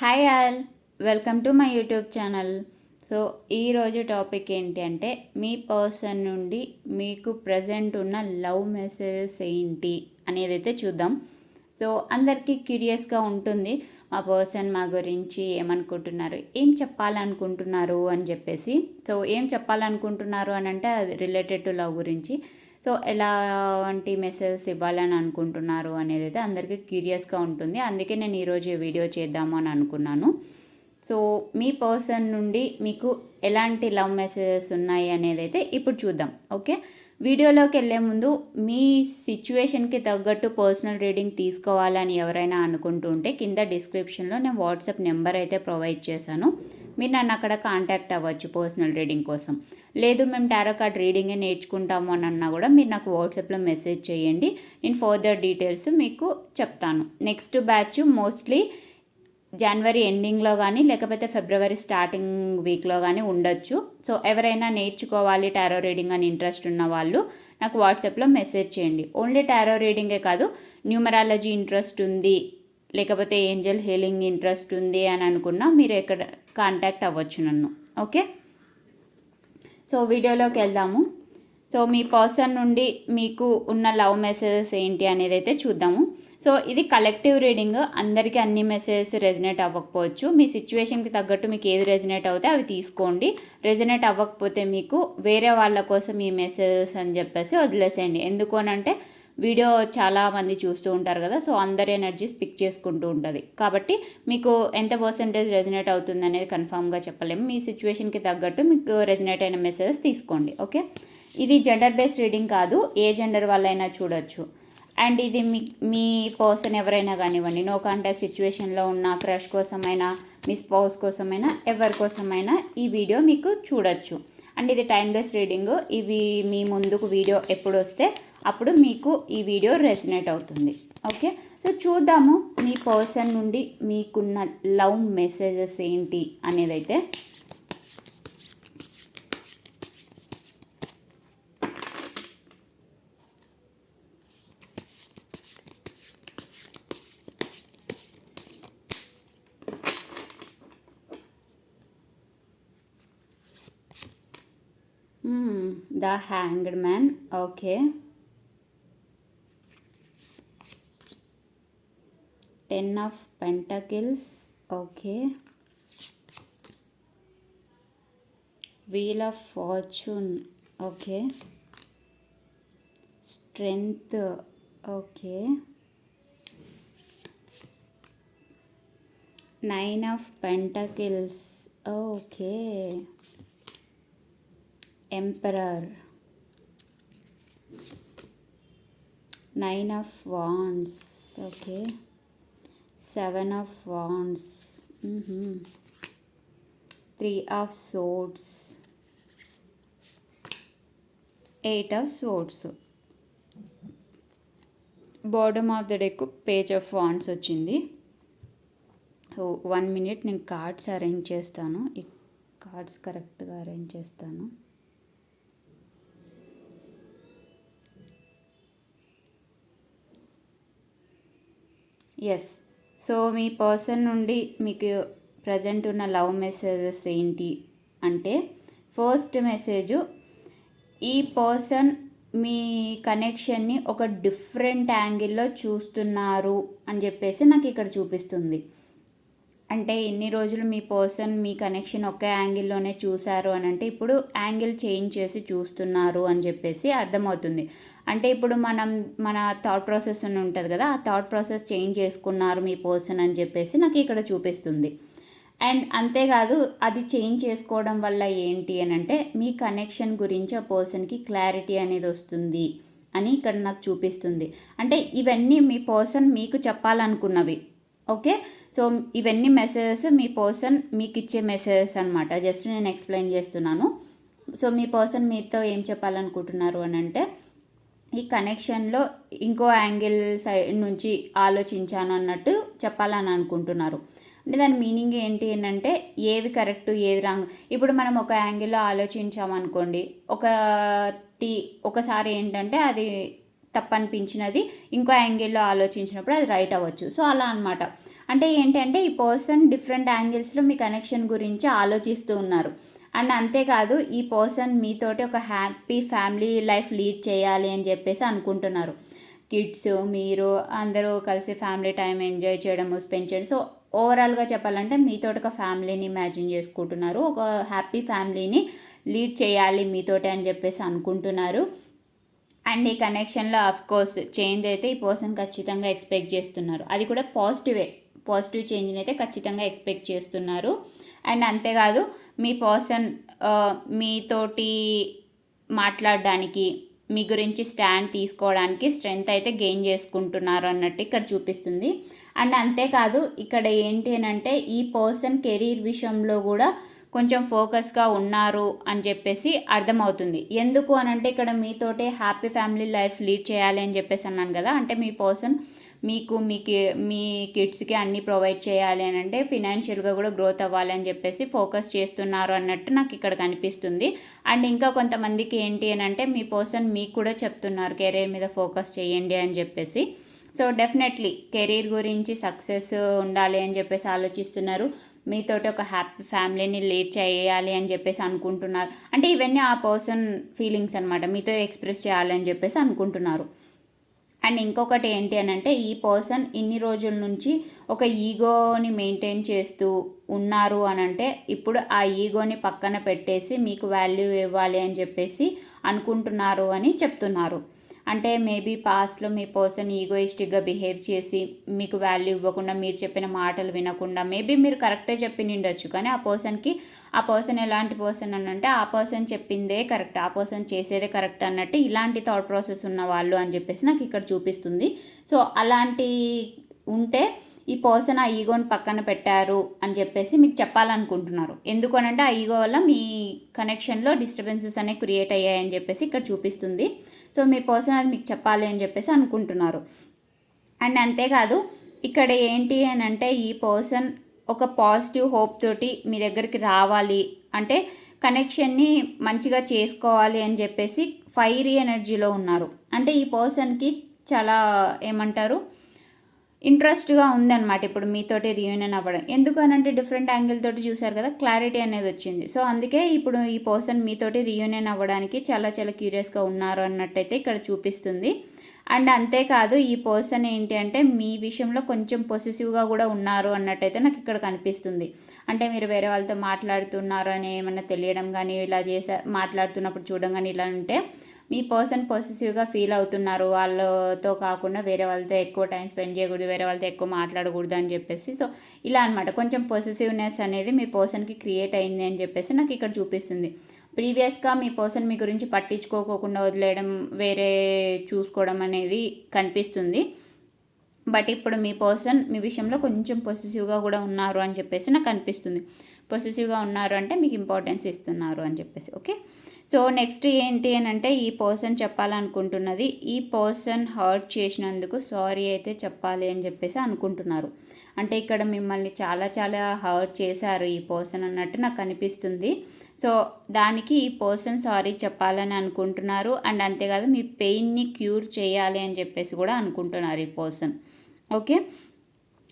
Hi all welcome to my YouTube channel so ఈరోజు topic ఏంటి అంటే మీ పర్సన్ నుండి మీకు ప్రజెంట్ ఉన్న లవ్ మెసేజెస్ ఏంటి అనేది అయితే చూద్దాం. సో అందరికీ క్యూరియస్గా ఉంటుంది మా పర్సన్ మా గురించి ఏమనుకుంటున్నారు ఏం చెప్పాలనుకుంటున్నారు అని చెప్పేసి. సో ఏం చెప్పాలనుకుంటున్నారు అని అంటే అది రిలేటెడ్ టు లవ్ గురించి. సో ఎలాంటి మెసేజెస్ ఇవ్వాలని అనుకుంటున్నారు అనేది అయితే అందరికీ క్యూరియస్గా ఉంటుంది. అందుకే నేను ఈరోజు ఈ వీడియో చేద్దాము అని అనుకున్నాను. సో మీ పర్సన్ నుండి మీకు ఎలాంటి లవ్ మెసేజెస్ ఉన్నాయి అనేది అయితే ఇప్పుడు చూద్దాం. ఓకే? వీడియోలోకి వెళ్ళే ముందు మీ సిచ్యువేషన్కి తగ్గట్టు పర్సనల్ రీడింగ్ తీసుకోవాలని ఎవరైనా అనుకుంటుంటే కింద డిస్క్రిప్షన్లో నేను వాట్సాప్ నెంబర్ అయితే ప్రొవైడ్ చేశాను. మీరు నన్ను అక్కడ కాంటాక్ట్ అవ్వచ్చు పర్సనల్ రీడింగ్ కోసం. లేదు మేము టారో కార్డ్ రీడింగే నేర్చుకుంటాము అని అన్నా కూడా మీరు నాకు వాట్సాప్లో మెసేజ్ చేయండి. నేను ఫర్దర్ డీటెయిల్స్ మీకు చెప్తాను. నెక్స్ట్ బ్యాచ్ మోస్ట్లీ జనవరి ఎండింగ్లో కానీ లేకపోతే ఫిబ్రవరి స్టార్టింగ్ వీక్లో కానీ ఉండొచ్చు. సో ఎవరైనా నేర్చుకోవాలి టారో రీడింగ్ అని ఇంట్రెస్ట్ ఉన్న వాళ్ళు నాకు వాట్సాప్లో మెసేజ్ చేయండి. ఓన్లీ టారో రీడింగే కాదు న్యూమరాలజీ ఇంట్రెస్ట్ ఉంది లేకపోతే ఏంజల్ హీలింగ్ ఇంట్రెస్ట్ ఉంది అని అనుకున్నా మీరు ఎక్కడ కాంటాక్ట్ అవ్వచ్చు నన్ను. ఓకే సో వీడియోలోకి వెళ్దాము. సో మీ పర్సన్ నుండి మీకు ఉన్న లవ్ మెసేజెస్ ఏంటి అనేది అయితే చూద్దాము. సో ఇది కలెక్టివ్ రీడింగ్ అందరికీ అన్ని మెసేజెస్ రెజినేట్ అవ్వకపోవచ్చు. మీ సిచ్యువేషన్కి తగ్గట్టు మీకు ఏది రెజినేట్ అవుతే అవి తీసుకోండి. రెజినేట్ అవ్వకపోతే మీకు వేరే వాళ్ళ కోసం ఈ మెసేజెస్ అని చెప్పేసి వదిలేసేయండి. ఎందుకు అంటే వీడియో చాలామంది చూస్తూ ఉంటారు కదా సో అందరి ఎనర్జీస్ పిక్ చేసుకుంటూ ఉంటుంది. కాబట్టి మీకు ఎంత పర్సెంటేజ్ రెజినేట్ అవుతుంది అనేది కన్ఫామ్గా చెప్పలేము. మీ సిచ్యువేషన్కి తగ్గట్టు మీకు రెజినేట్ అయిన మెసేజెస్ తీసుకోండి ఓకే ఇది జెండర్ బేస్డ్ రీడింగ్ కాదు ఏ జెండర్ వాళ్ళైనా చూడొచ్చు. అండ్ ఇది మీ మీ పర్సన్ ఎవరైనా కానివ్వండి నో కాంటాక్ట్ సిచ్యువేషన్లో ఉన్న క్రష్ కోసమైనా మీ స్పౌస్ కోసమైనా ఎవరి కోసమైనా ఈ వీడియో మీకు చూడొచ్చు. అండ్ ఇది టైమ్లెస్ రీడింగ్ ఇవి మీ ముందుకు వీడియో ఎప్పుడు వస్తే అప్పుడు మీకు ఈ వీడియో రెసినేట్ అవుతుంది. ఓకే? సో చూద్దాము మీ పర్సన్ నుండి మీకున్న లవ్ మెసేజెస్ ఏంటి అనేది అయితే the hanged man ten of pentacles okay. Wheel of fortune okay. Strength okay. Nine of pentacles okay. Emperor. Nine of wands okay. Seven of wands. Three of swords eight of swords bottom of the deck page of wands వచ్చింది. So one minute నేను cards arrange చేస్తాను. ఈ cards కరెక్ట్గా arrange చేస్తాను. Yes so మీ person నుండి మీకు present ఉన్న లవ్ మెసేజెస్ ఏంటి అంటే ఫస్ట్ మెసేజ్ ఈ పర్సన్ మీ కనెక్షన్ని ఒక డిఫరెంట్ యాంగిల్లో చూస్తున్నారు అని చెప్పేసి నాకు ఇక్కడ చూపిస్తుంది. అంటే ఇన్ని రోజులు మీ పర్సన్ మీ కనెక్షన్ ఒకే యాంగిల్లోనే చూశారు అని అంటే ఇప్పుడు యాంగిల్ చేంజ్ చేసి చూస్తున్నారు అని చెప్పేసి అర్థమవుతుంది. అంటే ఇప్పుడు మనం మన థాట్ ప్రాసెస్ అని ఉంటుంది కదా ఆ థాట్ ప్రాసెస్ చేంజ్ చేసుకున్నారు మీ పర్సన్ అని చెప్పేసి నాకు ఇక్కడ చూపిస్తుంది. అండ్ అంతేకాదు అది చేంజ్ చేసుకోవడం వల్ల ఏంటి అని అంటే మీ కనెక్షన్ గురించి ఆ పర్సన్కి క్లారిటీ అనేది వస్తుంది అని ఇక్కడ నాకు చూపిస్తుంది. అంటే ఇవన్నీ మీ పర్సన్ మీకు చెప్పాలనుకున్నవి. ఓకే? సో ఇవన్నీ మెసేజెస్ మీ పర్సన్ మీకు ఇచ్చే మెసేజెస్ అనమాట జస్ట్ నేను ఎక్స్ప్లెయిన్ చేస్తున్నాను. సో మీ పర్సన్ మీతో ఏం చెప్పాలనుకుంటున్నారు అని అంటే ఈ కనెక్షన్లో ఇంకో యాంగిల్ సైడ్ నుంచి ఆలోచించాను అన్నట్టు చెప్పాలని అనుకుంటున్నారు. అంటే దాని మీనింగ్ ఏంటి ఏంటంటే ఏవి కరెక్ట్ ఏది రాంగ్. ఇప్పుడు మనం ఒక యాంగిల్లో ఆలోచించామనుకోండి ఒకటి ఒకసారి ఏంటంటే అది తప్పనిపించినది. ఇంకో యాంగిల్లో ఆలోచించినప్పుడు అది రైట్ అవ్వచ్చు. సో అలా అనమాట అంటే ఏంటంటే ఈ పర్సన్ డిఫరెంట్ యాంగిల్స్లో మీ కనెక్షన్ గురించి ఆలోచిస్తూ ఉన్నారు. అండ్ అంతేకాదు ఈ పర్సన్ మీతోటి ఒక హ్యాపీ ఫ్యామిలీ లైఫ్ లీడ్ చేయాలి అని చెప్పేసి అనుకుంటున్నారు. కిడ్స్ మీరు అందరూ కలిసి ఫ్యామిలీ టైం ఎంజాయ్ చేయడము స్పెండ్ చేయడం. సో ఓవరాల్గా చెప్పాలంటే మీతోటి ఒక ఫ్యామిలీని ఇమాజిన్ చేసుకుంటున్నారు. ఒక హ్యాపీ ఫ్యామిలీని లీడ్ చేయాలి మీతోటి అని చెప్పేసి అనుకుంటున్నారు. అండ్ ఈ కనెక్షన్లో కోర్స్ చేంజ్ అయితే ఈ పర్సన్ ఖచ్చితంగా ఎక్స్పెక్ట్ చేస్తున్నారు. అది కూడా పాజిటివే పాజిటివ్ చేంజ్ని అయితే ఖచ్చితంగా ఎక్స్పెక్ట్ చేస్తున్నారు. అండ్ అంతేకాదు మీ పర్సన్ మీతోటి మాట్లాడడానికి మీ గురించి స్టాండ్ తీసుకోవడానికి స్ట్రెంగ్త్ అయితే గెయిన్ చేసుకుంటున్నారు అన్నట్టు ఇక్కడ చూపిస్తుంది. అండ్ అంతేకాదు ఇక్కడ ఏంటి అని అంటే ఈ పర్సన్ కెరీర్ విషయంలో కూడా కొంచెం ఫోకస్గా ఉన్నారు అని చెప్పేసి అర్థమవుతుంది. ఎందుకు అని అంటే ఇక్కడ మీతోటే హ్యాపీ ఫ్యామిలీ లైఫ్ లీడ్ చేయాలి అని చెప్పేసి అన్నాను కదా. అంటే మీ పర్సన్ మీకు మీకు మీ కిడ్స్కి అన్నీ ప్రొవైడ్ చేయాలి అని అంటే ఫినాన్షియల్గా కూడా గ్రోత్ అవ్వాలి అని చెప్పేసి ఫోకస్ చేస్తున్నారు అన్నట్టు నాకు ఇక్కడ కనిపిస్తుంది. అండ్ ఇంకా కొంతమందికి ఏంటి అని అంటే మీ పర్సన్ మీకు కూడా చెప్తున్నారు కెరీర్ మీద ఫోకస్ చేయండి అని చెప్పేసి. సో డెఫినెట్లీ కెరీర్ గురించి సక్సెస్ ఉండాలి అని చెప్పేసి ఆలోచిస్తున్నారు. మీతోటి ఒక హ్యాపీ ఫ్యామిలీని లీడ్ చేయాలి అని చెప్పేసి అనుకుంటున్నారు. అంటే ఇవన్నీ ఆ పర్సన్ ఫీలింగ్స్ అనమాట మీతో ఎక్స్ప్రెస్ చేయాలి అని చెప్పేసి అనుకుంటున్నారు. అండ్ ఇంకొకటి ఏంటి అని అంటే ఈ పర్సన్ ఇన్ని రోజుల నుంచి ఒక ఈగోని మెయింటైన్ చేస్తూ ఉన్నారు అని అంటే ఇప్పుడు ఆ ఈగోని పక్కన పెట్టేసి మీకు వాల్యూ ఇవ్వాలి అని చెప్పేసి అనుకుంటున్నారు అని చెప్తున్నారు. అంటే మేబీ పాస్ట్లో మీ పర్సన్ ఈగోయిస్టిక్గా బిహేవ్ చేసి మీకు వాల్యూ ఇవ్వకుండా మీరు చెప్పిన మాటలు వినకుండా మేబీ మీరు కరెక్టే చెప్పి నిండొచ్చు కానీ ఆ పర్సన్కి ఆ పర్సన్ ఎలాంటి పర్సన్ అని అంటే ఆ పర్సన్ చెప్పిందే కరెక్ట్ ఆ పర్సన్ చేసేదే కరెక్ట్ అన్నట్టు ఇలాంటి థాట్ ప్రాసెస్ ఉన్న వాళ్ళు అని చెప్పేసి నాకు ఇక్కడ చూపిస్తుంది. సో అలాంటి ఉంటే ఈ పర్సన్ ఆ ఈగోని పక్కన పెట్టారు అని చెప్పేసి మీకు చెప్పాలనుకుంటున్నారు. ఎందుకనంటే ఆ ఈగో వల్ల మీ కనెక్షన్లో డిస్టర్బెన్సెస్ అనేవి క్రియేట్ అయ్యాయని చెప్పేసి ఇక్కడ చూపిస్తుంది. సో మీ పర్సన్ అది మీకు చెప్పాలి అని చెప్పేసి అనుకుంటున్నారు. అండ్ అంతేకాదు ఇక్కడ ఏంటి అని అంటే ఈ పర్సన్ ఒక పాజిటివ్ హోప్ తోటి మీ దగ్గరికి రావాలి. అంటే కనెక్షన్ని మంచిగా చేసుకోవాలి అని చెప్పేసి ఫైరీ ఎనర్జీలో ఉన్నారు. అంటే ఈ పర్సన్కి చాలా ఏమంటారు? ఇంట్రెస్ట్గా ఉందన్నమాట ఇప్పుడు మీతోటి రియూనియన్ అవ్వడం. ఎందుకు అని అంటే డిఫరెంట్ యాంగిల్ తోటి చూశారు కదా క్లారిటీ అనేది వచ్చింది. సో అందుకే ఇప్పుడు ఈ పర్సన్ మీతోటి రియూనియన్ అవ్వడానికి చాలా చాలా క్యూరియస్గా ఉన్నారు అన్నట్టయితే ఇక్కడ చూపిస్తుంది. అండ్ అంతేకాదు ఈ పర్సన్ ఏంటి అంటే మీ విషయంలో కొంచెం పొసెసివ్గా కూడా ఉన్నారు అన్నట్టయితే నాకు ఇక్కడ కనిపిస్తుంది. అంటే మీరు వేరే వాళ్ళతో మాట్లాడుతున్నారు అని ఏమన్నా తెలియడం కానీ ఇలా చేసే మాట్లాడుతున్నప్పుడు చూడడం కానీ ఇలా ఉంటే మీ పర్సన్ పొసెసివ్గా ఫీల్ అవుతున్నారు. వాళ్ళతో కాకుండా వేరే వాళ్ళతో ఎక్కువ టైం స్పెండ్ చేయకూడదు వేరే వాళ్ళతో ఎక్కువ మాట్లాడకూడదు అని చెప్పేసి. సో ఇలా అనమాట కొంచెం పొసెసివ్నెస్ అనేది మీ పర్సన్కి క్రియేట్ అయింది అని చెప్పేసి నాకు ఇక్కడ చూపిస్తుంది. ప్రీవియస్గా మీ పర్సన్ మీ గురించి పట్టించుకోకుండా వదిలేయడం వేరే చూసుకోవడం అనేది కనిపిస్తుంది. బట్ ఇప్పుడు మీ పర్సన్ మీ విషయంలో కొంచెం పొసెసివ్గా కూడా ఉన్నారు అని చెప్పేసి నాకు అనిపిస్తుంది. పొసెసివ్గా ఉన్నారు అంటే మీకు ఇంపార్టెన్స్ ఇస్తున్నారు అని చెప్పేసి. ఓకే? సో నెక్స్ట్ ఏంటి అని అంటే ఈ పర్సన్ చెప్పాలనుకుంటున్నది ఈ పర్సన్ హర్ట్ చేసినందుకు సారీ అయితే చెప్పాలి అని చెప్పేసి అనుకుంటున్నారు. అంటే ఇక్కడ మిమ్మల్ని చాలా చాలా హర్ట్ చేశారు ఈ పర్సన్ అన్నట్టు నాకు అనిపిస్తుంది. సో దానికి ఈ పర్సన్ సారీ చెప్పాలని అనుకుంటున్నారు అండ్ అంతేకాదు మీ పెయిన్ని క్యూర్ చేయాలి అని చెప్పేసి కూడా అనుకుంటున్నారు ఈ పర్సన్. ఓకే?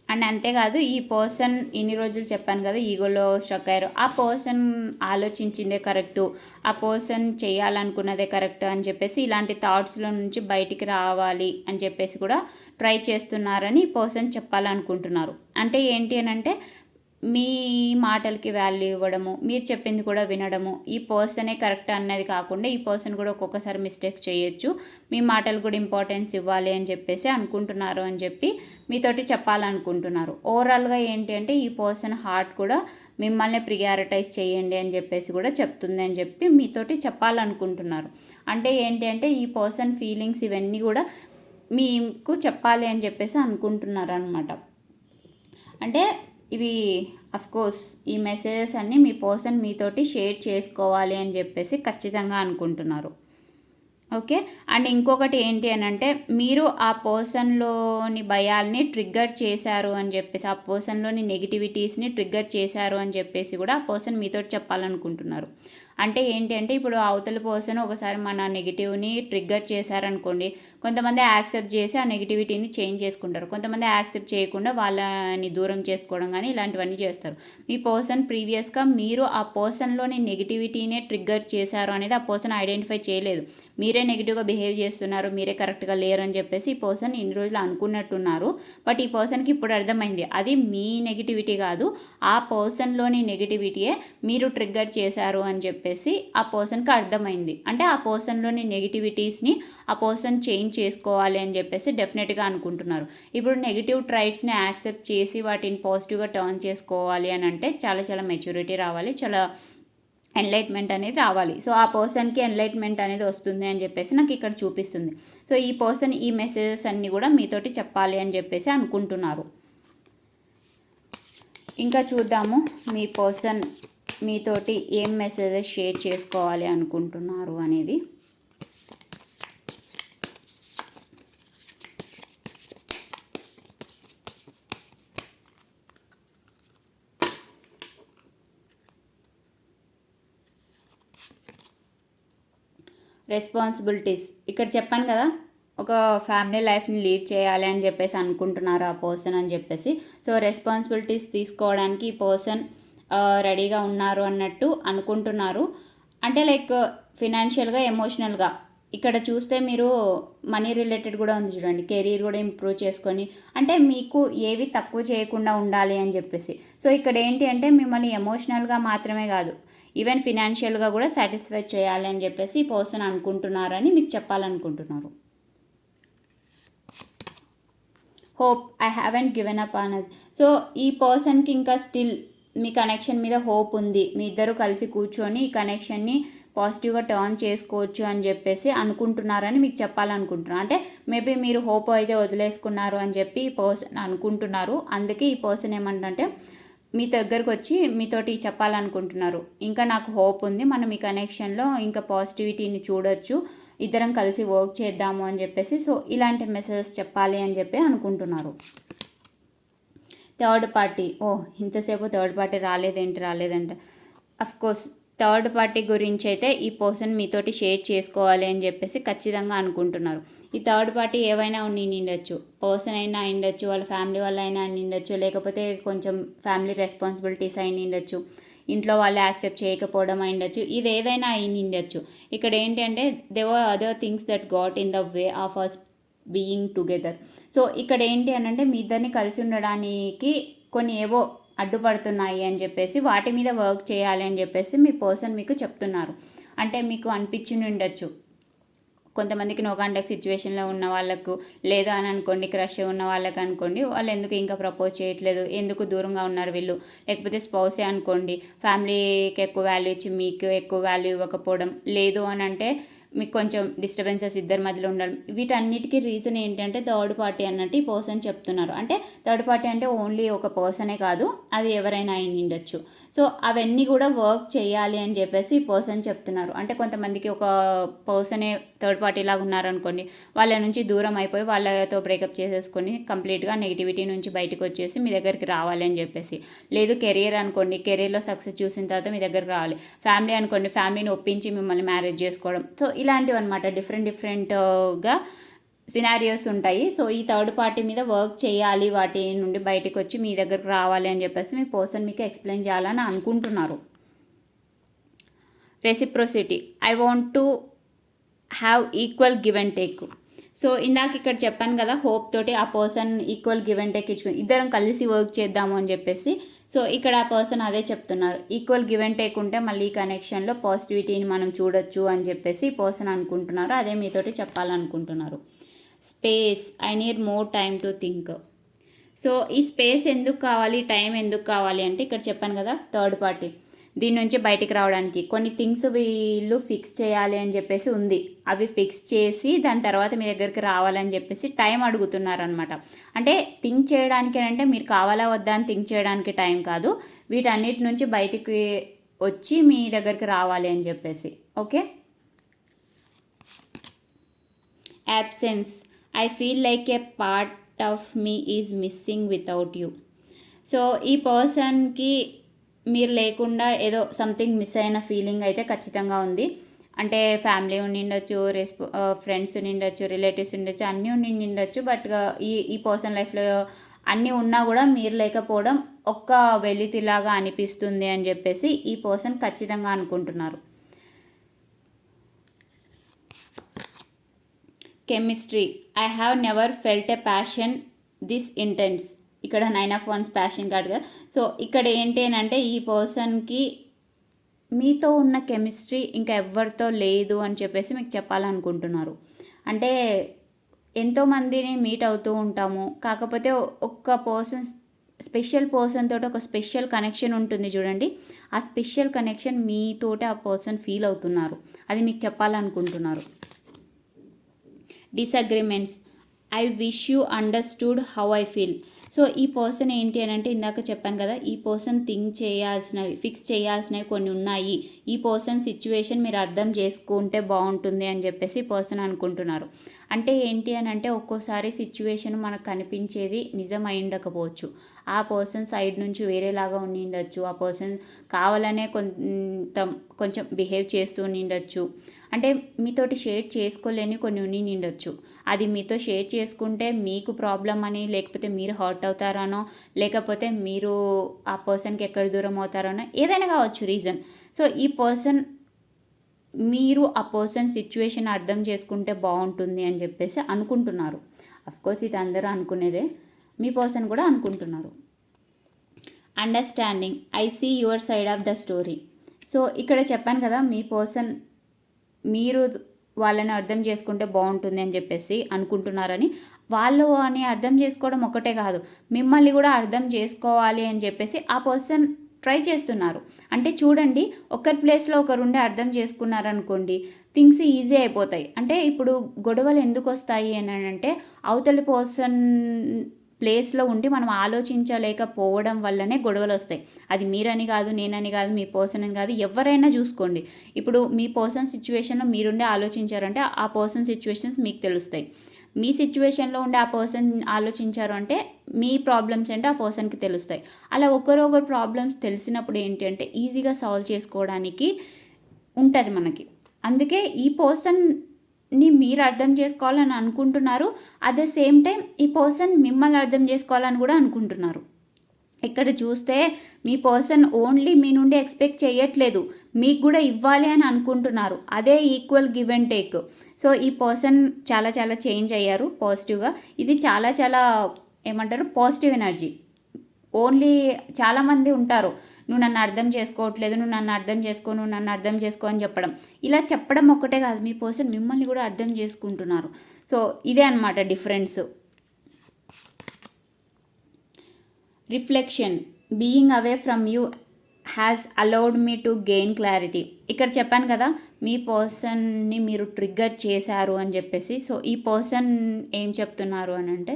అండ్ అంతేకాదు ఈ పర్సన్ ఇన్ని రోజులు చెప్పాను కదా ఈగోలో స్ట్రక్ అయ్యారు. ఆ పర్సన్ ఆలోచించిందే కరెక్టు ఆ పర్సన్ చేయాలనుకున్నదే కరెక్ట్ అని చెప్పేసి ఇలాంటి థాట్స్లో నుంచి బయటికి రావాలి అని చెప్పేసి కూడా ట్రై చేస్తున్నారని పర్సన్ చెప్పాలనుకుంటున్నారు. అంటే ఏంటి అని అంటే మీ మాటలకి వాల్యూ ఇవ్వడము మీరు చెప్పింది కూడా వినడము ఈ పర్సనే కరెక్ట్ అన్నది కాకుండా ఈ పర్సన్ కూడా ఒక్కొక్కసారి మిస్టేక్ చేయొచ్చు. మీ మాటలు కూడా ఇంపార్టెన్స్ ఇవ్వాలి అని చెప్పేసి అనుకుంటున్నారు అని చెప్పి మీతోటి చెప్పాలనుకుంటున్నారు. ఓవరాల్గా ఏంటి అంటే ఈ పర్సన్ హార్ట్ కూడా మిమ్మల్ని ప్రియారిటైజ్ చేయండి అని చెప్పేసి కూడా చెప్తుంది అని చెప్పి మీతోటి చెప్పాలనుకుంటున్నారు. అంటే ఏంటి అంటే ఈ పర్సన్ ఫీలింగ్స్ ఇవన్నీ కూడా మీకు చెప్పాలి అని చెప్పేసి అనుకుంటున్నారు అనమాట అంటే ఇవి కోర్స్ ఈ మెసేజెస్ అన్నీ మీ పర్సన్ మీతోటి షేర్ చేసుకోవాలి అని చెప్పేసి ఖచ్చితంగా అనుకుంటున్నారు. ఓకే? అండ్ ఇంకొకటి ఏంటి అని అంటే మీరు ఆ పర్సన్లోని భయాల్ని ట్రిగ్గర్ చేశారు అని చెప్పేసి ఆ పర్సన్లోని నెగిటివిటీస్ని ట్రిగ్గర్ చేశారు అని చెప్పేసి కూడా ఆ పర్సన్ మీతో చెప్పాలనుకుంటున్నారు. అంటే ఏంటి అంటే ఇప్పుడు అవతల పర్సన్ ఒకసారి మన నెగిటివ్ని ట్రిగ్గర్ చేశారనుకోండి కొంతమంది యాక్సెప్ట్ చేసి ఆ నెగిటివిటీని చేంజ్ చేసుకుంటారు. కొంతమంది యాక్సెప్ట్ చేయకుండా వాళ్ళని దూరం చేసుకోవడం కానీ ఇలాంటివన్నీ చేస్తారు. మీ పర్సన్ ప్రీవియస్గా మీరు ఆ పర్సన్లోని నెగిటివిటీనే ట్రిగ్గర్ చేశారు అనేది ఆ పర్సన్ ఐడెంటిఫై చేయలేదు. మీరే నెగిటివ్గా బిహేవ్ చేస్తున్నారు మీరే కరెక్ట్గా లేరు అని చెప్పేసి ఈ పర్సన్ ఇన్ని రోజులు అనుకున్నట్టున్నారు. బట్ ఈ పర్సన్కి ఇప్పుడు అర్థమైంది అది మీ నెగిటివిటీ కాదు ఆ పర్సన్లోని నెగిటివిటీయే మీరు ట్రిగ్గర్ చేశారు అని చెప్పేసి ఆ పర్సన్కి అర్థమైంది. అంటే ఆ పర్సన్లోని నెగిటివిటీస్ని ఆ పర్సన్ చేంజ్ చేసుకోవాలి అని చెప్పేసి డెఫినెట్గా అనుకుంటున్నారు. ఇప్పుడు నెగిటివ్ ట్రైట్స్ని యాక్సెప్ట్ చేసి వాటిని పాజిటివ్గా టర్న్ చేసుకోవాలి అని అంటే చాలా చాలా మెచ్యూరిటీ రావాలి చాలా ఎన్లైట్మెంట్ అనేది రావాలి. సో ఆ పర్సన్కి ఎన్లైట్మెంట్ అనేది వస్తుంది అని చెప్పేసి నాకు ఇక్కడ చూపిస్తుంది. సో ఈ పర్సన్ ఈ మెసేజెస్ అన్నీ కూడా మీతోటి చెప్పాలి అని చెప్పేసి అనుకుంటున్నారు. ఇంకా చూద్దాము మీ పర్సన్ మీతోటి ఏం మెసేజెస్ షేర్ చేసుకోవాలి అనుకుంటున్నారు అనేది. రెస్పాన్సిబిలిటీస్. ఇక్కడ చెప్పాను కదా ఒక ఫ్యామిలీ లైఫ్ని లీడ్ చేయాలి అని చెప్పేసి అనుకుంటున్నారు ఆ పర్సన్ అని చెప్పేసి. సో రెస్పాన్సిబిలిటీస్ తీసుకోవడానికి ఈ పర్సన్ రెడీగా ఉన్నారు అన్నట్టు అనుకుంటున్నారు. అంటే లైక్ ఫినాన్షియల్గా ఎమోషనల్గా. ఇక్కడ చూస్తే మీరు మనీ రిలేటెడ్ కూడా ఉంది చూడండి కెరీర్ కూడా ఇంప్రూవ్ చేసుకొని. అంటే మీకు ఏవి తక్కువ చేయకుండా ఉండాలి అని చెప్పేసి. సో ఇక్కడ ఏంటి అంటే మిమ్మల్ని ఎమోషనల్గా మాత్రమే కాదు ఈవెన్ ఫినాన్షియల్గా కూడా సాటిస్ఫై చేయాలి అని చెప్పేసి ఈ పర్సన్ అనుకుంటున్నారని మీకు చెప్పాలనుకుంటున్నారు. Hope I haven't given up on us so ఈ పర్సన్కి ఇంకా స్టిల్ మీ కనెక్షన్ మీద హోప్ ఉంది. మీ ఇద్దరు కలిసి కూర్చొని ఈ కనెక్షన్ని పాజిటివ్గా టర్న్ చేసుకోవచ్చు అని చెప్పేసి అనుకుంటున్నారని మీకు చెప్పాలనుకుంటున్నారు అంటే మేబీ మీరు హోప్ అయితే వదిలేసుకున్నారు అని చెప్పి ఈ పర్సన్ అనుకుంటున్నారు. అందుకే ఈ పర్సన్ ఏమంటే మీ దగ్గరకు వచ్చి మీతోటి చెప్పాలనుకుంటున్నారు. ఇంకా నాకు హోప్ ఉంది. మనం ఈ కనెక్షన్లో ఇంకా పాజిటివిటీని చూడొచ్చు. ఇద్దరం కలిసి వర్క్ చేద్దాము అని చెప్పేసి సో ఇలాంటి మెసేజెస్ చెప్పాలి అని చెప్పి అనుకుంటున్నారు. థర్డ్ పార్టీ ఓ ఇంతసేపు థర్డ్ పార్టీ రాలేదేంటి రాలేదంటే. కోర్స్ థర్డ్ పార్టీ గురించి అయితే ఈ పర్సన్ మీతోటి షేర్ చేసుకోవాలి అని చెప్పేసి ఖచ్చితంగా అనుకుంటున్నారు. ఈ థర్డ్ పార్టీ ఏవైనా ఉండి నిండొచ్చు. పర్సన్ అయినా ఉండొచ్చు వాళ్ళ ఫ్యామిలీ వాళ్ళ అయినా నిండొచ్చు లేకపోతే కొంచెం ఫ్యామిలీ రెస్పాన్సిబిలిటీస్ అయిన నిండొచ్చు ఇంట్లో వాళ్ళు యాక్సెప్ట్ చేయకపోవడం అయిండొచ్చు ఇది ఏదైనా అయి నిండొచ్చు. ఇక్కడ ఏంటంటే there are other things that got in the way of us being together so ఇక్కడ ఏంటి అని అంటే మీ ఇద్దరిని కలిసి ఉండడానికి కొన్ని ఏవో అడ్డుపడుతున్నాయి అని చెప్పేసి వాటి మీద వర్క్ చేయాలి అని చెప్పేసి మీ పర్సన్ మీకు చెప్తున్నారు. అంటే మీకు అనిపించి ఉండొచ్చు. కొంతమందికి నో కాంటాక్ట్ సిచ్యువేషన్లో ఉన్న వాళ్ళకు లేదా అని అనుకోండి క్రష్ ఉన్న వాళ్ళకి అనుకోండి వాళ్ళు ఎందుకు ఇంకా ప్రపోజ్ చేయట్లేదు ఎందుకు దూరంగా ఉన్నారు వీళ్ళు? లేకపోతే స్పౌసే అనుకోండి ఫ్యామిలీకి ఎక్కువ వాల్యూ ఇచ్చి మీకు ఎక్కువ వాల్యూ ఇవ్వకపోవడం లేదు అని అంటే మీకు కొంచెం డిస్టర్బెన్సెస్ ఇద్దరి మధ్యలో ఉండడం వీటన్నిటికీ రీజన్ ఏంటంటే థర్డ్ పార్టీ అన్నట్టు ఈ పర్సన్ చెప్తున్నారు. అంటే థర్డ్ పార్టీ అంటే ఓన్లీ ఒక పర్సనే కాదు అది ఎవరైనా అయి ఉండొచ్చు. సో అవన్నీ కూడా వర్క్ చేయాలి అని చెప్పేసి ఈ పర్సన్ చెప్తున్నారు. అంటే కొంతమందికి ఒక పర్సనే థర్డ్ పార్టీ లాగా ఉన్నారనుకోండి వాళ్ళ నుంచి దూరం అయిపోయి వాళ్ళతో బ్రేకప్ చేసేసుకొని కంప్లీట్గా నెగిటివిటీ నుంచి బయటకు వచ్చేసి మీ దగ్గరికి రావాలి అని చెప్పేసి. లేదు కెరీర్ అనుకోండి కెరీర్లో సక్సెస్ చూసిన తర్వాత మీ దగ్గరికి రావాలి. ఫ్యామిలీ అనుకోండి ఫ్యామిలీని ఒప్పించి మిమ్మల్ని మ్యారేజ్ చేసుకోవడం. సో ఇలాంటివి అనమాట డిఫరెంట్ డిఫరెంట్గా సినారియోస్ ఉంటాయి. సో ఈ థర్డ్ పార్టీ మీద వర్క్ చేయాలి వాటి నుండి బయటకు వచ్చి మీ దగ్గరకు రావాలి అని చెప్పేసి మీ పర్సన్ మీకు ఎక్స్ప్లెయిన్ చేయాలని అనుకుంటున్నారు. Reciprocity I want to have equal give and take so ఇందాక ఇక్కడ చెప్పాను కదా హోప్ తోటి ఆ person equal give and take ఇచ్చుకుని ఇద్దరం కలిసి వర్క్ చేద్దాము అని చెప్పేసి సో ఇక్కడ ఆ పర్సన్ అదే చెప్తున్నారు. ఈక్వల్ గివ్ అండ్ టేక్ ఉంటే మళ్ళీ ఈ కనెక్షన్లో పాజిటివిటీని మనం చూడొచ్చు అని చెప్పేసి పర్సన్ అనుకుంటున్నారు. అదే మీతోటి చెప్పాలనుకుంటున్నారు. Space I need more time to think so ఈ స్పేస్ ఎందుకు కావాలి టైం ఎందుకు కావాలి అంటే ఇక్కడ చెప్పాను కదా థర్డ్ పార్టీ దీని నుంచి బయటికి రావడానికి. కొన్ని థింగ్స్ వీళ్ళు ఫిక్స్ చేయాలి అని చెప్పేసి ఉంది. అవి ఫిక్స్ చేసి దాని తర్వాత మీ దగ్గరికి రావాలని చెప్పేసి టైం అడుగుతున్నారనమాట అంటే థింక్ చేయడానికి అంటే మీరు కావాలా వద్దా అని థింక్ చేయడానికి టైం కాదు. వీటన్నిటి నుంచి బయటికి వచ్చి మీ దగ్గరికి రావాలి అని చెప్పేసి. Okay? Absence I feel like a part of me is missing without you so ఈ పర్సన్కి మీరు లేకుండా ఏదో సంథింగ్ మిస్ అయిన ఫీలింగ్ అయితే ఖచ్చితంగా ఉంది. అంటే ఫ్యామిలీ ఉండిండొచ్చు రెస్పో ఫ్రెండ్స్ ఉండిండొచ్చు రిలేటివ్స్ ఉండొచ్చు అన్నీ ఉండిండొచ్చు బట్ ఈ ఈ పర్సన్ లైఫ్లో అన్నీ ఉన్నా కూడా మీరు లేకపోవడం ఒక్క వెలితిలాగా అనిపిస్తుంది అని చెప్పేసి ఈ పర్సన్ ఖచ్చితంగా అనుకుంటున్నారు. Chemistry I have never felt a passion this intense ఇక్కడ నైన్ ఆఫ్ వన్స్ ప్యాషన్ కార్డ్గా సో ఇక్కడ ఏంటి అని అంటే ఈ పర్సన్కి మీతో ఉన్న కెమిస్ట్రీ ఇంకా ఎవరితో లేదు అని చెప్పేసి మీకు చెప్పాలనుకుంటున్నారు. అంటే ఎంతోమందిని మీట్ అవుతూ ఉంటాము. కాకపోతే ఒక్క పర్సన్ స్పెషల్ పర్సన్ తోటి ఒక స్పెషల్ కనెక్షన్ ఉంటుంది చూడండి. ఆ స్పెషల్ కనెక్షన్ మీతోటి ఆ పర్సన్ ఫీల్ అవుతున్నారు. అది మీకు చెప్పాలనుకుంటున్నారు. Disagreements I wish you understood how I feel. So ఈ పర్సన్ ఏంటి అని అంటే ఇందాక చెప్పాను కదా ఈ పర్సన్ థింక్ చేయాల్సినవి ఫిక్స్ చేయాల్సినవి కొన్ని ఉన్నాయి. ఈ పర్సన్ సిచ్యువేషన్ మీరు అర్థం చేసుకుంటే బాగుంటుంది అని చెప్పేసి పర్సన్ అనుకుంటున్నారు. అంటే ఏంటి అని అంటే ఒక్కోసారి సిచ్యువేషన్ మనకు కనిపించేది నిజం అయి ఉండకపోవచ్చు. ఆ పర్సన్ సైడ్ నుంచి వేరేలాగా ఉండి ఉండొచ్చు. ఆ పర్సన్ కావాలనే కొంత కొంచెం బిహేవ్ చేస్తూ ఉండొచ్చు. అంటే మీతోటి షేర్ చేసుకోలేని కొన్ని ఉన్ని ఉండొచ్చు అది మీతో షేర్ చేసుకుంటే మీకు ప్రాబ్లం అని లేకపోతే మీరు హర్ట్ అవుతారనో లేకపోతే మీరు ఆ పర్సన్కి ఎక్కడ దూరం అవుతారనో ఏదైనా కావచ్చు రీజన్. సో ఈ పర్సన్ మీరు ఆ పర్సన్ సిచ్యువేషన్ అర్థం చేసుకుంటే బాగుంటుంది అని చెప్పేసి అనుకుంటున్నారు. కోర్స్ ఇది అందరూ అనుకునేదే మీ పర్సన్ కూడా అనుకుంటున్నారు. Understanding I see your side of the story. So ఇక్కడ చెప్పాను కదా మీ పర్సన్ మీరు వాళ్ళని అర్థం చేసుకుంటే బాగుంటుంది అని చెప్పేసి అనుకుంటున్నారని వాళ్ళు అని అర్థం చేసుకోవడం ఒకటే కాదు మిమ్మల్ని కూడా అర్థం చేసుకోవాలి అని చెప్పేసి ఆ పర్సన్ ట్రై చేస్తున్నారు. అంటే చూడండి ఒకరి ప్లేస్లో ఒకరు ఉండి అర్థం చేసుకున్నారనుకోండి థింగ్స్ ఈజీ అయిపోతాయి. అంటే ఇప్పుడు గొడవలు ఎందుకు వస్తాయి అని అంటే అవతలి పర్సన్ ప్లేస్లో ఉండి మనం ఆలోచించలేకపోవడం వల్లనే గొడవలు వస్తాయి అది మీరని కాదు నేనని కాదు మీ పర్సన్ అని కాదు ఎవరైనా చూసుకోండి. ఇప్పుడు మీ పర్సన్ సిచ్యువేషన్లో మీరుండే ఆలోచించారంటే ఆ పర్సన్ సిచ్యువేషన్స్ మీకు తెలుస్తాయి. మీ సిచ్యువేషన్లో ఉండే ఆ పర్సన్ ఆలోచించారు అంటే మీ ప్రాబ్లమ్స్ అంటే ఆ పర్సన్కి తెలుస్తాయి. అలా ఒకరొకరు ప్రాబ్లమ్స్ తెలిసినప్పుడు ఏంటి అంటే ఈజీగా సాల్వ్ చేసుకోవడానికి ఉంటుంది మనకి. అందుకే ఈ ని మీరు అర్థం చేసుకోవాలని అనుకుంటున్నారు. అట్ ద సేమ్ టైం ఈ పర్సన్ మిమ్మల్ని అర్థం చేసుకోవాలని కూడా అనుకుంటున్నారు. ఇక్కడ చూస్తే మీ పర్సన్ ఓన్లీ మీ నుండి ఎక్స్పెక్ట్ చేయట్లేదు. మీకు కూడా ఇవ్వాలి అని అనుకుంటున్నారు. అదే equal give and take. So ఈ పర్సన్ చాలా చాలా చేంజ్ అయ్యారు పాజిటివ్గా. ఇది చాలా చాలా ఏమంటారు? Positive energy. ఓన్లీ చాలామంది ఉంటారు. నువ్వు నన్ను అర్థం చేసుకోవట్లేదు నువ్వు నన్ను అర్థం చేసుకో నువ్వు నన్ను అర్థం చేసుకో అని చెప్పడం. ఇలా చెప్పడం ఒక్కటే కాదు మీ పర్సన్ మిమ్మల్ని కూడా అర్థం చేసుకుంటున్నారు. సో ఇదే అనమాట difference. Reflection. Being away from you has allowed me to gain clarity. ఇక్కడ చెప్పాను కదా మీ పర్సన్ని మీరు ట్రిగ్గర్ చేశారు అని చెప్పేసి. సో ఈ పర్సన్ ఏం చెప్తున్నారు అని అంటే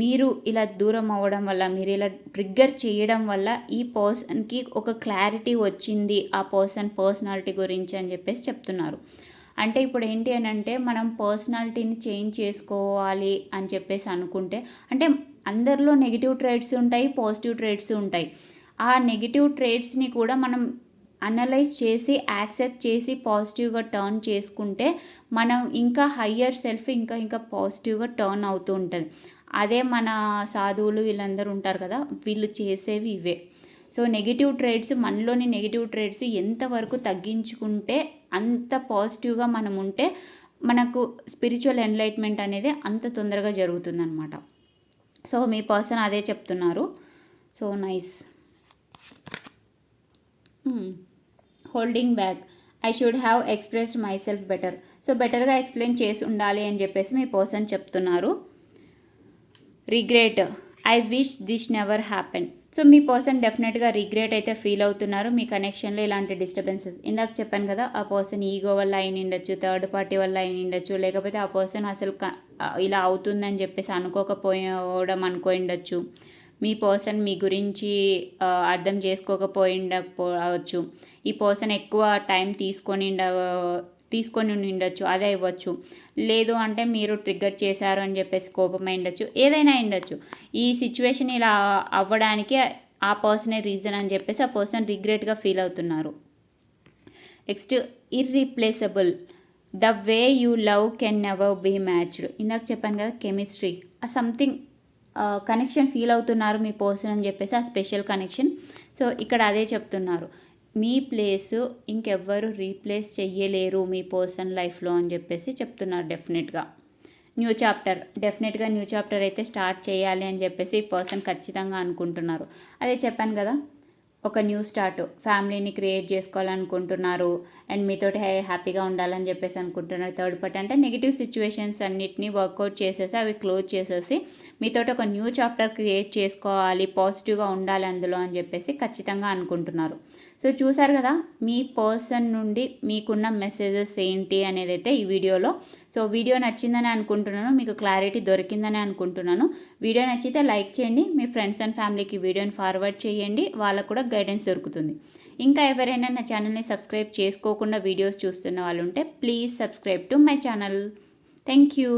మీరు ఇలా దూరం అవ్వడం వల్ల మీరు ఇలా ట్రిగ్గర్ చేయడం వల్ల ఈ పర్సన్కి ఒక క్లారిటీ వచ్చింది ఆ పర్సన్ పర్సనాలిటీ గురించి అని చెప్పేసి చెప్తున్నారు. అంటే ఇప్పుడు ఏంటి అని అంటే మనం పర్సనాలిటీని చేంజ్ చేసుకోవాలి అని చెప్పేసి అనుకుంటే అంటే అందరిలో నెగిటివ్ ట్రేడ్స్ ఉంటాయి పాజిటివ్ ట్రేడ్స్ ఉంటాయి. ఆ నెగిటివ్ ట్రేడ్స్ని కూడా మనం అనలైజ్ చేసి యాక్సెప్ట్ చేసి పాజిటివ్గా టర్న్ చేసుకుంటే మనం ఇంకా హయ్యర్ సెల్ఫ్ ఇంకా ఇంకా పాజిటివ్గా టర్న్ అవుతూ ఉంటుంది. అదే మన సాధువులు వీళ్ళందరూ ఉంటారు కదా వీళ్ళు చేసేవి ఇవే. సో నెగిటివ్ ట్రేడ్స్ మనలోని నెగిటివ్ ట్రేడ్స్ ఎంతవరకు తగ్గించుకుంటే అంత పాజిటివ్గా మనం ఉంటే మనకు స్పిరిచువల్ ఎన్లైట్మెంట్ అనేది అంత తొందరగా జరుగుతుందన్నమాట. సో మీ పర్సన్ అదే చెప్తున్నారు. So nice holding back I should have expressed myself better so బెటర్గా ఎక్స్ప్లెయిన్ చేసి ఉండాలి అని చెప్పేసి మీ పర్సన్ చెప్తున్నారు. Regret. I wish this never happen. So me person డెఫినెట్గా రిగ్రెట్ అయితే ఫీల్ అవుతున్నారు. మీ కనెక్షన్లో ఇలాంటి డిస్టర్బెన్సెస్. ఇందాక చెప్పాను కదా ఆ పర్సన్ ఈగో వల్ల అయిన ఉండొచ్చు థర్డ్ పార్టీ వల్ల అయిన ఉండొచ్చు లేకపోతే ఆ పర్సన్ అసలు ఇలా అవుతుందని చెప్పేసి అనుకోకపోవడం అనుకోండొచ్చు మీ పర్సన్ మీ గురించి అర్థం చేసుకోకపోయిండకపోవచ్చు ఈ పర్సన్ ఎక్కువ టైం తీసుకొని తీసుకొని ఉండొచ్చు అదే ఇవ్వచ్చు లేదు అంటే మీరు ట్రిగ్గర్ చేశారు అని చెప్పేసి కోపం ఉండొచ్చు ఏదైనా ఉండొచ్చు. ఈ సిచ్యువేషన్ ఇలా అవ్వడానికి ఆ పర్సనే రీజన్ అని చెప్పేసి ఆ పర్సన్ రిగ్రెట్గా ఫీల్ అవుతున్నారు. Next irreplaceable. The way you love can never be matched. ఇందాక చెప్పాను కదా కెమిస్ట్రీ. ఆ సంథింగ్ కనెక్షన్ ఫీల్ అవుతున్నారు మీ పర్సన్ అని చెప్పేసి ఆ స్పెషల్ కనెక్షన్. సో ఇక్కడ అదే చెప్తున్నారు. మీ ప్లేస్ ఇంకెవ్వరు రీప్లేస్ చెయ్యలేరు మీ పర్సన్ లైఫ్లో అని చెప్పేసి చెప్తున్నారు డెఫినెట్గా. New chapter. డెఫినెట్గా న్యూ చాప్టర్ అయితే స్టార్ట్ చేయాలి అని చెప్పేసి ఈ పర్సన్ ఖచ్చితంగా అనుకుంటున్నారు. అదే చెప్పాను కదా ఒక న్యూ స్టార్ట్. ఫ్యామిలీని క్రియేట్ చేసుకోవాలనుకుంటున్నారు. అండ్ మీతో హ్యాపీగా ఉండాలని చెప్పేసి అనుకుంటున్నారు. థర్డ్ పార్ట్ అంటే నెగిటివ్ సిచ్యువేషన్స్ అన్నిటిని వర్కౌట్ చేసేసి అవి క్లోజ్ చేసేసి మీతోటి ఒక న్యూ చాప్టర్ క్రియేట్ చేసుకోవాలి పాజిటివ్గా ఉండాలి అందులో అని చెప్పేసి ఖచ్చితంగా అనుకుంటున్నారు. సో చూసారు కదా మీ పర్సన్ నుండి మీకున్న మెసేజెస్ ఏంటి అనేది అయితే ఈ వీడియోలో. సో వీడియో నచ్చిందని అనుకుంటున్నాను మీకు క్లారిటీ దొరికిందని అనుకుంటున్నాను. వీడియో నచ్చితే లైక్ చేయండి మీ ఫ్రెండ్స్ అండ్ ఫ్యామిలీకి వీడియోని ఫార్వర్డ్ చేయండి వాళ్ళకు కూడా గైడెన్స్ దొరుకుతుంది. ఇంకా ఎవరైనా నా ఛానల్ని సబ్స్క్రైబ్ చేసుకోకుండా వీడియోస్ చూస్తున్న వాళ్ళు ఉంటే please subscribe to my channel thank you